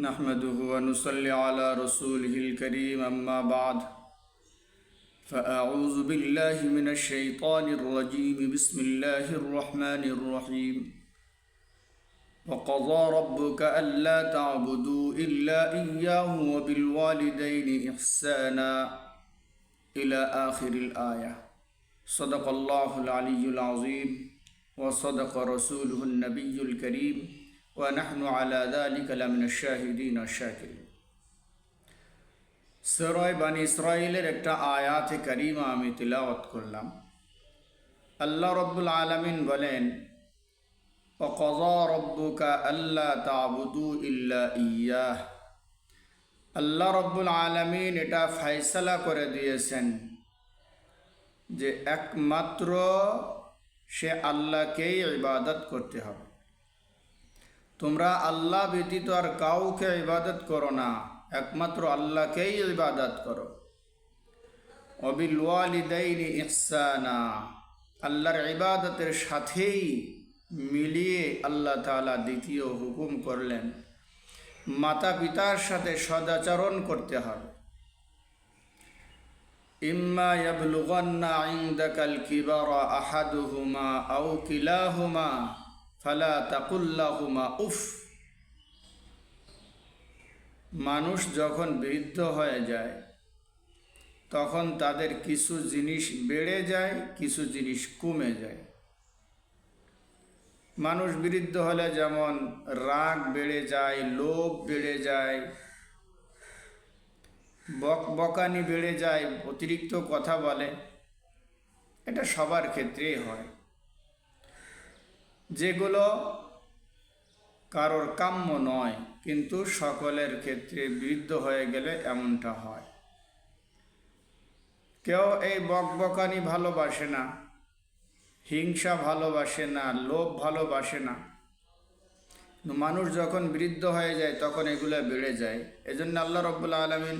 نحمده ونصلي على رسوله الكريم أما بعد. فأعوذ بالله من الشيطان الرجيم. بسم الله الرحمن الرحيم. وقضى ربك ألا تعبدوا إلا إياه وبالوالدين إحسانا. إلى آخر الآية. صدق الله العلي العظيم. وصدق رسوله النبي الكريم. ونحن على ذلك لمن الشاهدين الشاكرين সরয় বানি ইসরায়েলের একটা আয়াতে কারিমা আমি তিলাওয়াত করলাম আল্লাহ রব্বুল আলমিন বলেন وقضى ربك ألا تعبدوا إلا إياه আল্লাহ রব্বুল আলমিন এটা ফাইসালা করে দিয়েছেন যে একমাত্র সে আল্লাহকেই ইবাদত করতে হবে তোমরা আল্লাহ ব্যতীত আর কাউকে ইবাদত করো না, একমাত্র আল্লাহকেই ইবাদত করো। অবিল ইহসানা, আল্লাহর ইবাদতের সাথেই মিলিয়ে আল্লাহ তাআলা দ্বিতীয় হুকুম করলেন মাতা পিতার সাথে সদাচরণ করতে হবে। ইম্মা ইয়াবলুগান্না ইনদাকাল কিবারা আহাদুহুমা আও কিলাহুমা। ফালা তাকুল্লাহুমা উফ। মানুষ যখন বৃদ্ধ হয়ে যায়, তখন তাদের কিছু জিনিস বেড়ে যায়, কিছু জিনিস কমে যায়। মানুষ বৃদ্ধ হলে যেমন রাগ বেড়ে যায়, লোভ বেড়ে যায় বক বকানি বেড়ে যায়, অতিরিক্ত কথা বলে, এটা সবার ক্ষেত্রেই হয়। যেগুলো কারোর কাম্য নয়, কিন্তু সকলের ক্ষেত্রে বৃদ্ধ হয়ে গেলে এমনটা হয়। কেউ এই বকবকানি ভালোবাসে না, হিংসা ভালোবাসে না, লোভ ভালোবাসে না। মানুষ যখন বৃদ্ধ হয়ে যায়, তখন এগুলো বেড়ে যায়। এজন্য আল্লাহ রব্বুল্লা আলমিন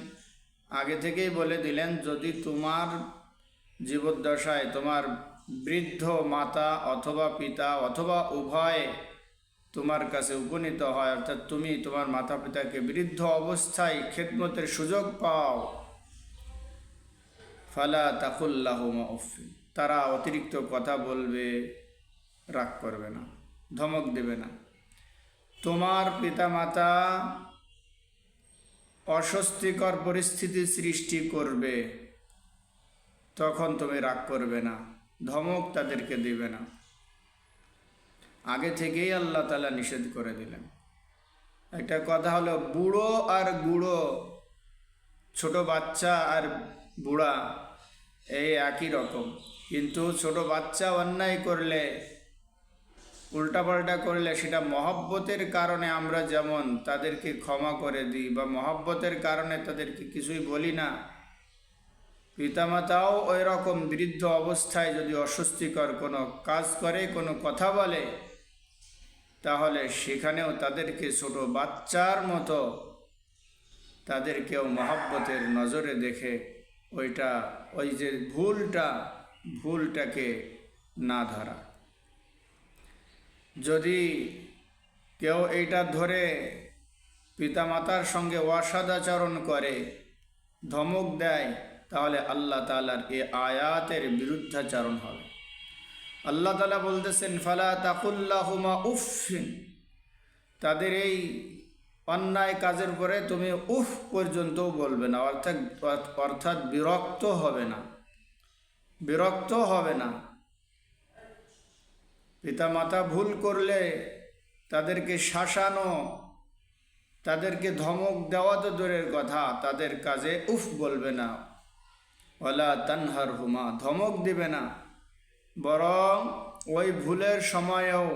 আগে থেকেই বলে দিলেন, যদি তোমার জীবদ্দশায় তোমার বৃদ্ধ মাতা অথবা পিতা অথবা উভয়ে তোমার কাছে উপনীত হয়, অর্থাৎ তুমি তোমার মাতা পিতাকে বৃদ্ধ অবস্থায় খেদমতের সুযোগ পাও। ফালা তাকুল্লাহ উফি তারা অতিরিক্ত কথা বলবে, রাগ করবে না, ধমক দেবে না। তোমার পিতামাতা অস্বস্তিকর পরিস্থিতি সৃষ্টি করবে, তখন তুমি রাগ করবে না। ধমক তাদেরকে দেবে না। আগে থেকেই আল্লাহ তালা নিষেধ করে দিলেন। একটা কথা হলো, বুড়ো আর গুঁড়ো, ছোট বাচ্চা আর বুড়া, এই একই রকম। কিন্তু ছোট বাচ্চা অন্যায় করলে, উল্টাপাল্টা করলে সেটা মহব্বতের কারণে আমরা যেমন তাদেরকে ক্ষমা করে দিই বা মহব্বতের কারণে তাদেরকে কিছুই বলি না পিতামাতাও ওই রকম বৃদ্ধ অবস্থায় যদি অস্বস্তিকর কোনো কাজ করে, কোনো কথা বলে, তাহলে সেখানেও তাদেরকে ছোট বাচ্চার মতো তাদেরকেও মহব্বতের নজরে দেখে ওইটা, ওই যে ভুলটা, ভুলটাকে না ধরা। যদি কেউ এইটা ধরে পিতামাতার সঙ্গে অসদাচরণ করে, ধমক দেয় তাহলে আল্লাহ তালার এ আয়াতের বিরুদ্ধাচারণ হবে। আল্লাহ তালা বলতেছেন, ফালা তাকুল্লাহুমা উফিন তাদের এই অন্যায় কাজের পরে তুমি উফ পর্যন্তও বলবে না, অর্থাৎ অর্থাৎ বিরক্ত হবে না। বিরক্ত হবে না। পিতামাতা ভুল করলে তাদেরকে শাসানো, তাদেরকে ধমক দেওয়া তো দূরের কথা, তাদের কাজে উফ বলবে না। ওলা তানহার হুমা ধমক দিবে না। বরং ওই ভুলের সময়েও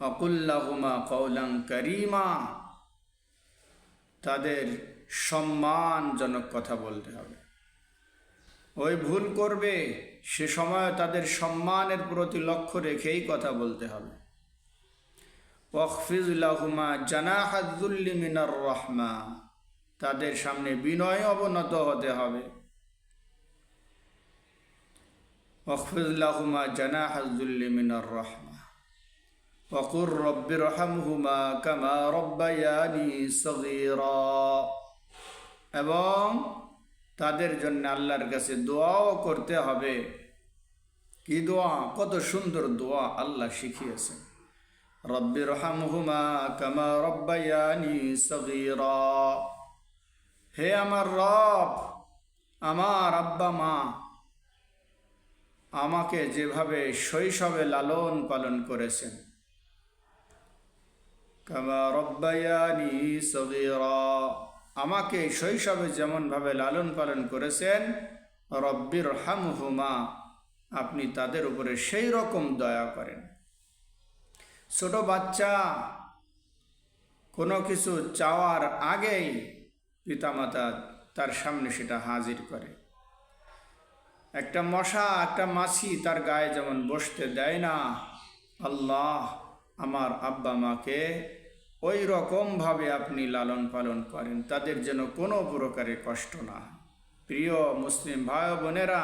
অকুল্লাহুমা কৌলাং করিমা, তাদের সম্মানজনক কথা বলতে হবে। ওই ভুল করবে, সে সময় তাদের সম্মানের প্রতি লক্ষ্য রেখেই কথা বলতে হবে। ওয়ফিজুল্লাহুমা জানাহাজুল্লি মিনার রহমা। তাদের সামনে বিনয় অবনত হতে হবে। জানা রহমা। অকুর রব্বি কামা এবং তাদের জন্য আল্লাহর কাছে দোয়াও করতে হবে। কি দোয়া? কত সুন্দর দোয়া আল্লাহ শিখিয়েছে রব্বি রহামহুমা কামা রব্বায়ানি সগিরা। হে আমার রব, আমার আব্বা মা, আমাকে যেভাবে শৈশবে লালন পালন করেছেন। আমাকে শৈশবে যেমনভাবে লালন পালন করেছেন রব্বির হামহুমা আপনি তাদের উপরে সেই রকম দয়া করেন। ছোট বাচ্চা, কোনো কিছু চাওয়ার আগেই পিতামাতা তার সামনে সেটা হাজির করে। একটা মশা, একটা মাছি তার গায়ে যেমন বসতে দেয় না, আল্লাহ আমার আব্বা মাকে ওই রকমভাবে আপনি লালন পালন করেন, তাদের যেন কোনো প্রকারের কষ্ট না প্রিয় মুসলিম ভাই বোনেরা,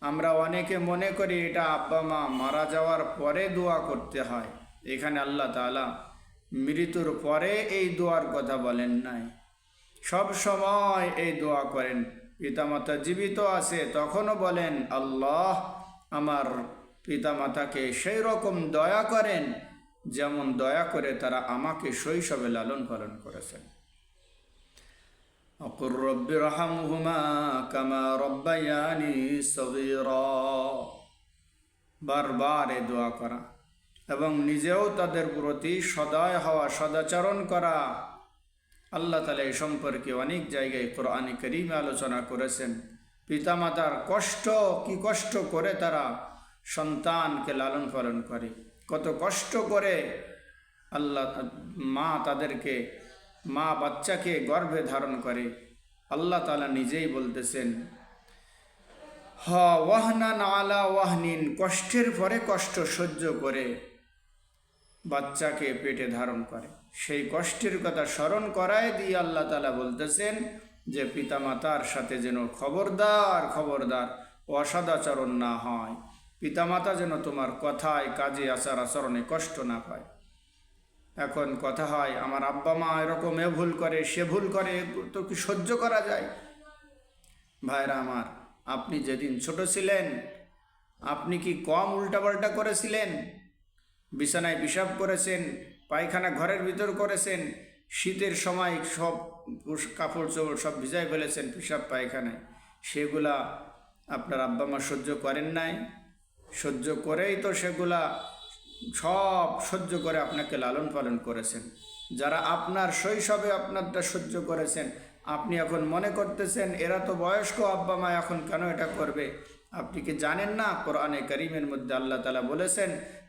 আমরা অনেকে মনে করি এটা আব্বা মা মারা যাওয়ার পরে দোয়া করতে হয়। এখানে আল্লাহ তাআলা মৃত্যুর পরে এই দোয়ার কথা বলেন নাই। সব সময় এই দোয়া করেন। পিতামাতা জীবিত আছে, তখনও বলেন, আল্লাহ আমার পিতামাতাকে সেই রকম দয়া করেন যেমন দয়া করে তারা আমাকে শৈশবে লালন পালন করেছেন। অকুর রব্বি রহামহুমা কামা রব্বায়ানি সগীরা। বারবার এ দোয়া করা এবং নিজেও তাদের প্রতি সদয় হওয়া, সদাচরণ করা আল্লাহ তালা এই সম্পর্কে অনেক জায়গায় কোরআনে করিমে আলোচনা করেছেন। পিতামাতার কষ্ট, কি কষ্ট করে তারা সন্তানকে লালন পালন করে। কত কষ্ট করে আল্লাহ মা তাদেরকে, মা বাচ্চাকে গর্ভে ধারণ করে। আল্লাহ তালা নিজেই বলতেছেন, হ ওয়াহনান আলা ওয়াহনিন, কষ্টের পরে কষ্ট সহ্য করে। বাচ্চাকে পেটে ধারণ করে। সেই কষ্টের কথা স্মরণ করায় দিয়ে আল্লাহ তালা বলতেছেন যে, পিতামাতার সাথে যেন খবরদার খবরদার অসদাচরণ না হয়। পিতামাতা যেন তোমার কথায়, কাজে, আচার আচরণে কষ্ট না পায়। এখন কথা হয়, আমার আব্বা মা এরকম এ ভুল করে, সে ভুল করে, তো কি সহ্য করা যায়? ভাইরা আমার, আপনি যেদিন ছোট ছিলেন, আপনি কি কম উল্টাপাল্টা করেছিলেন? বিছানায় পিসাব করেছেন, পায়খানা ঘরের ভিতর করেছেন, শীতের সময় সব কাপড় চোপড় সব ভিজাই ফেলেছেন পিসাব পায়খানায়। সেগুলা আপনার আব্বা মা সহ্য করেন নাই। সহ্য করেই তো সেগুলা সব সহ্য করে আপনাকে লালন পালন করেছেন। যারা আপনার শৈশবে আপনারটা সহ্য করেছেন, আপনি এখন মনে করতেছেন, এরা তো বয়স্ক আব্বা মা, এখন কেন এটা করবে? আপনি কি জানেন না? কোরআনে করিমের মধ্যে আল্লাহ তালা বলেছেন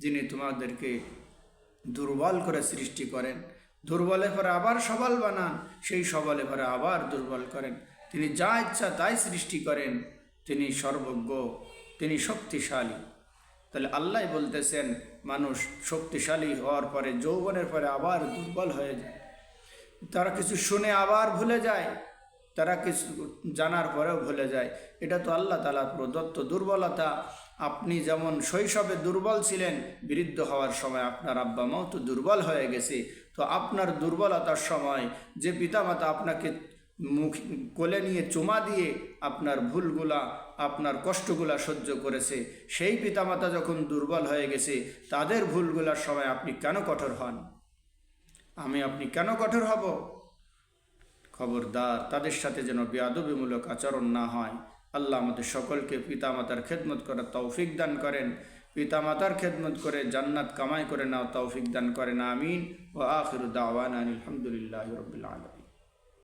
যিনি তোমাদেরকে দুর্বল করে সৃষ্টি করেন। দুর্বলের পরে আবার সবল বানান, সেই সবলের পরে আবার দুর্বল করেন। তিনি যা ইচ্ছা তাই সৃষ্টি করেন, তিনি সর্বজ্ঞ, তিনি শক্তিশালী। তাহলে আল্লাহ বলতেছেন, মানুষ শক্তিশালী হওয়ার পরে, যৌবনের পরে আবার দুর্বল হয়ে যায়। তারা কিছু শুনে আবার ভুলে যায়, তারা কিছু জানার পরেও ভুলে যায়। এটা তো আল্লাহ তালা প্রদত্ত দুর্বলতা। আপনি যেমন শৈশবে দুর্বল ছিলেন, বৃদ্ধ হওয়ার সময় আপনার আব্বা মাও তো দুর্বল হয়ে গেছে। তো আপনার দুর্বলতার সময় যে পিতামাতা আপনাকে মুখ, কোলে নিয়ে চুমা দিয়ে আপনার ভুলগুলা, আপনার কষ্টগুলা সহ্য করেছে, সেই পিতামাতা যখন দুর্বল হয়ে গেছে, তাদের ভুলগুলার সময় আপনি কেন কঠোর হন? আমি আপনি কেন কঠোর হব? খবরদার, তাদের সাথে যেন বেয়াদবিমূলক আচরণ না হয়। আল্লাহ আমাদের সকলকে পিতামাতার খেদমত করার তৌফিক দান করেন। পিতামাতার খেদমত করে জান্নাত কামাই করে নাও, তৌফিক দান করেন। আমিন। ও আখির দাওয়ান আলহামদুলিল্লাহ রবিল আলম